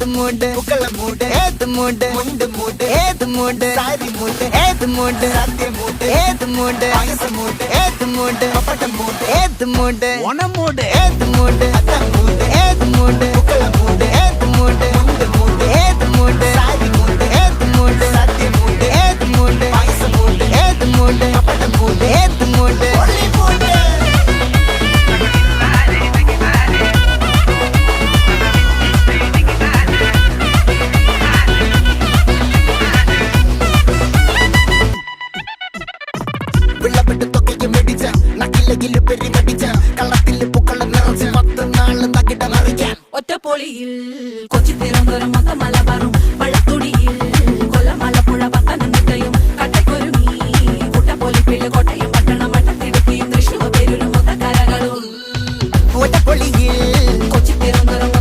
ஏத்து மூண்டு உக்கல மூண்டு ஏத்து மூண்டு முண்டு மூண்டு ஏத்து மூண்டு சாரி மூண்டு ஏத்து மூண்டு சத்திய மூண்டு ஏத்து மூண்டு அகச மூண்டு ஏத்து மூண்டு பப்பட்ட மூண்டு ஏத்து மூண்டு ஒன மூண்டு ஏத்து மூண்டு அத்தம் പഠിപ്പിച്ച് കള്ളത്തിൽ പൂക്കള നിറച്ച് പത്ത് നാൾ തകിട മറിക്കാൻ. ഒറ്റപ്പൊളിയിൽ കൊച്ചി തിരുവനന്തപുരം മലബാറും വള്ളത്തുടിയിൽ കൊല്ലം ആലപ്പുഴ പത്തനംതിട്ടയും കട്ടക്കൊരുങ്ങി കുട്ടപ്പൊലിപ്പിള്ളി കോട്ടയം പട്ടണം വട്ടത്തിടുക്കിയും തൃശ്ശൂർ ഒറ്റപ്പൊളിയിൽ കൊച്ചി തിരുവനന്തപുരം